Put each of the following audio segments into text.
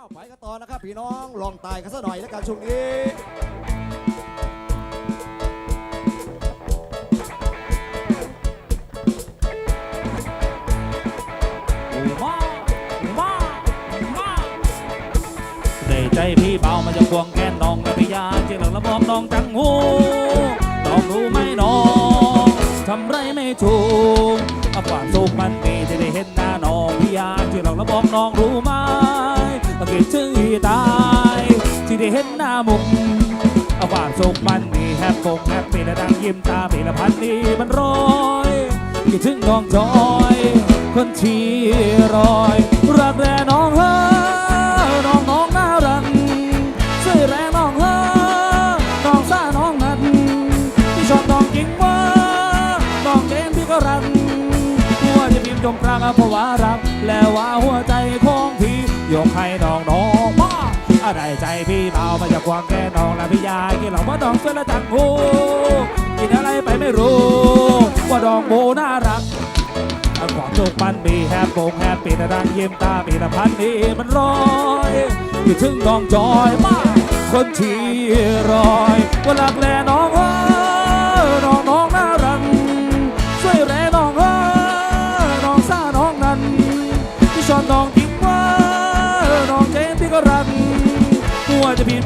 าวไปกันต่อนะครับพี่น้องลองตายกันสักหน่อยแล้วกันช่วงนี้มามามาในใจพี่เบามันจะควงแก้นน้องและพี่ยาเจียงหลังละมอมน้องจังหูน้องรู้ไหมน้องทำไรไม่ถูกเอาความสุขมันมีที่ได้เห็นหน้าน้องพี่ยาเจียงหลังละมอมน้องรู้ไหมา คิดถึงที่ตาย ที่ได้เห็นหน้ามุมเอาความสุขมันมีแฮปปงแฮปปี้และดังยิ้มตาปีละพันนี้มันร้อยคิดถึงน้องจอย คนที่รอยรักแร่น้องเฮอน้องน้องน่ารักช่วยแร่น้องเฮอน้องซ่าน้องนั้นที่ชอบน้องจริงว่าน้องเจนพี่ก็รักหัวจะพิมพ์จมปรางเพราะว่ารัก ได้ใจพี่เบามาจากควางแก่น้องและพี่ยากินเหล่าว่าน้องช่วยละจังหูกินอะไรไปไม่รู้ ว่าดองโบน่ารักความจุกมันมีแฮปปงแฮปปี้นะดังยิ้มตาปีแต่พันนี้มันร้อยู่ถึงน้องจอยมากคนที่รอยว่ารักแลน้อง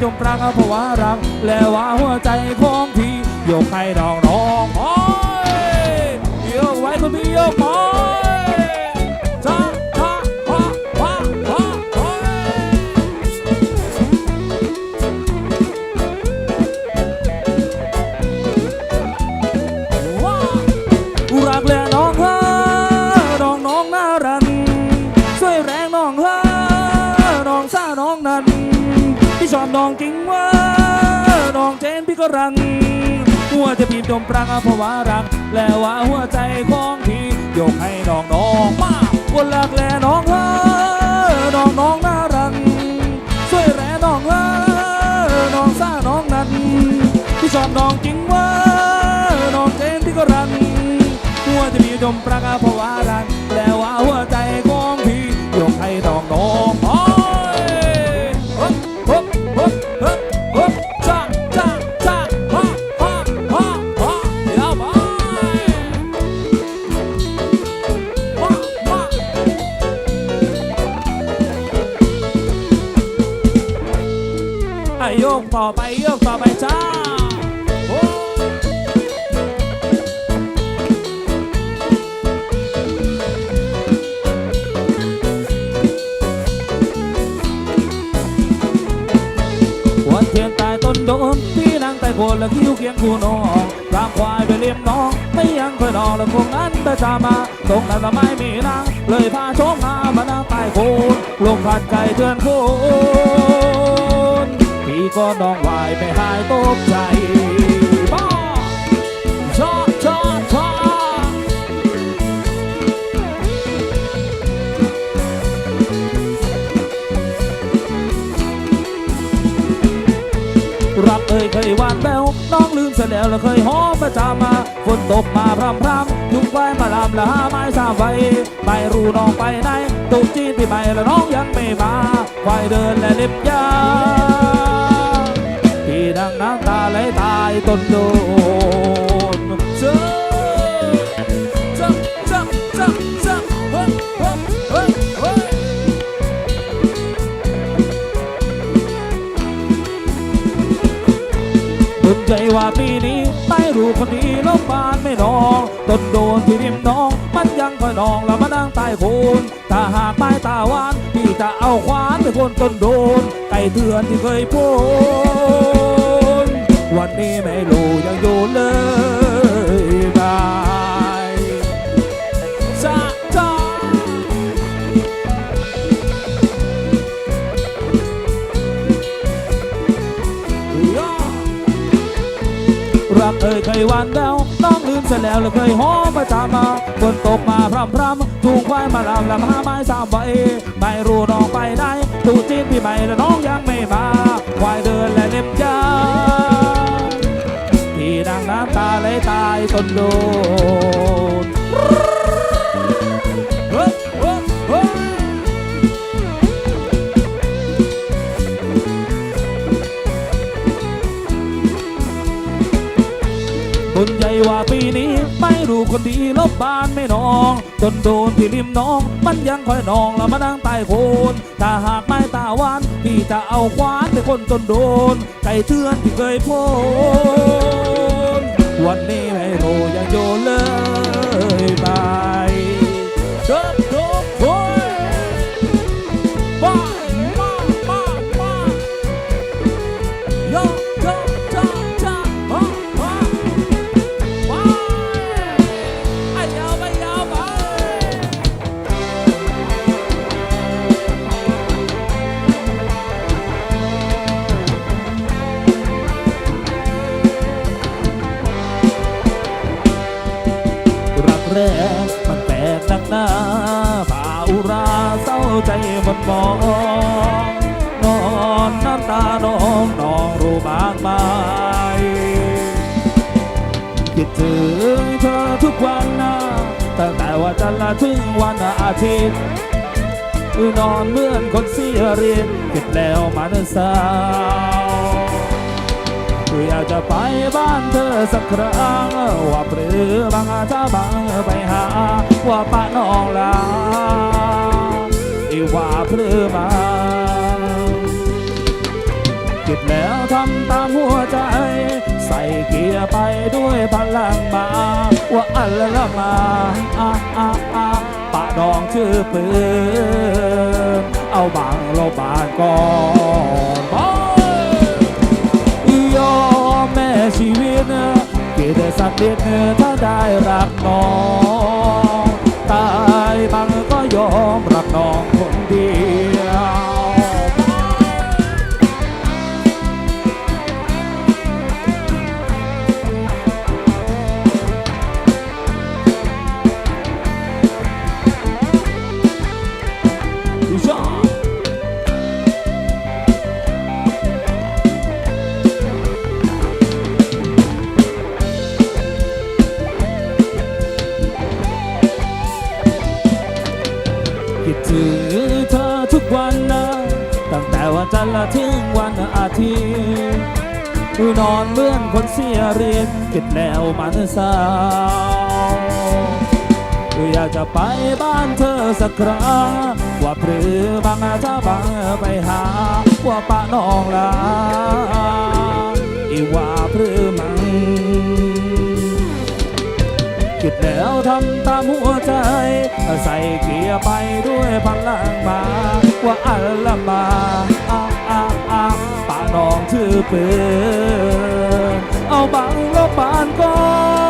จะพี่จมปรางเพราะว่ารัก และว่าหัวใจของพี่ ยกให้น้องร้องโอ้ยโยกไว้คนพี่โยกไป อบน้องจริงว่าน้องเจนพี่ก็รังหัวจะพีบจมปรางเพราะว่ารักแล้วว่าหัวใจของพี่ยกให้น้องน้องมาคนรักแลน้องเฮอน้องน้องน่ารันช่วยแรงน้องเฮอน้องซ่าน้องนั้นพี่ชอบน้องจริงว่าน้องเจนที่ก็รันหัวจะมีบจมปรากาเพราะว่ารัน คนและคิ้วเคียงคู่น้องรางควายไปเลี้ยงน้องไม่ยังเคยนอนแล้วคงนั้นไปตามมาตรงนั้นละไม่มีนางเลยพาชมมามานั่งใต้โคนลงพัดไก่เตือนโคนพี่ก็น้องวายไม่หายตกใจ ไม่เคยหวานแววน้องลืมเสียแล้วแล้วเคยหอมประจามาฝนตกมาพรำพรำยุงไว้มาลามละหาไม้สาไว้ไม่รู้น้องไปไหนตุกจีนปีใหม่แล้วน้องยังไม่มาควายเดินและเล็บยาพี่ดังน้ำตาไหลตายต้นโด ว่าปีนี้ไต้รูปคนดีลบบานไม่นองต้นโดนที่ริมน้อง มันยังคอยนองแล้วมานั่งใต้โคนถ้าหากไต้ตาวานพี่จะเอาควานไปคนต้นโดนไก่เถื่อนที่เคยพูนวันนี้ไม่รู้ยังอยู่เลย เคยหวานแววต้องลืมเสียแล้วเลยเคยหอมมาจามาฝนตกมาพรำพรำถูกควายมาลำลำหาไม้สามใบไม่รู้น้องไปไหนตูจีนพี่ใหม่และน้องยังไม่มาควายเดินและเล็บยาวพี่ดังน้ำตาไหลตายตนโดน ว่าปีนี้ไม่รู้คนดีลบบ้านไม่นอง จนโดนที่ริมน้อง มันยังคอยนองแล้วมานั่งใต้โคนถ้าหากไม่ตาวานพี่จะเอาควานไปคนจนโดนไก่เทือนที่เคยโพนวันนี้ไม่รู้ยังโยนเลย แรมันแปลกนักหน้าป่าอุราเศร้าใจมันมองนอนน้ำตาน้องน้องรู้บางไหมคิดถึงเธอทุกวันนะตั้งแต่วันจันทร์ถึงวันอาทิตย์นอนเหมือนคนเสียเรียนคิดแล้วมันเศร้า จะไปบ้านเธอสักครั้งว่าปรือบางอาจจะบางไปหา ว่าป้าน้องลาอีว่าปรือมาคิดแล้วทำตามหัวใจ ใส่เกียร์ไปด้วยพลังมา ว่าอันละมาอะอะอะปะดองชื่อปืนเอาบังเราบานก่อน ชีวิตเกียรติสักนิดถ้าได้รักน้องตายบังก็ยอม จันทร์ละถึงวันอาทิตย์นอนเมื่อนคนเสียเรียนคิดแล้วมันเศร้าอยากจะไปบ้านเธอสักครั้งว่าพรือบางอาจจะบางไปหาว่าป้าน้องลาอีว่าพรือมังคิดแล้วทำตามหัวใจ ใส่เกียร์ไปด้วยพลังมาว่าอัลลมา น้องถือปืนเอาบังลบบานก่อน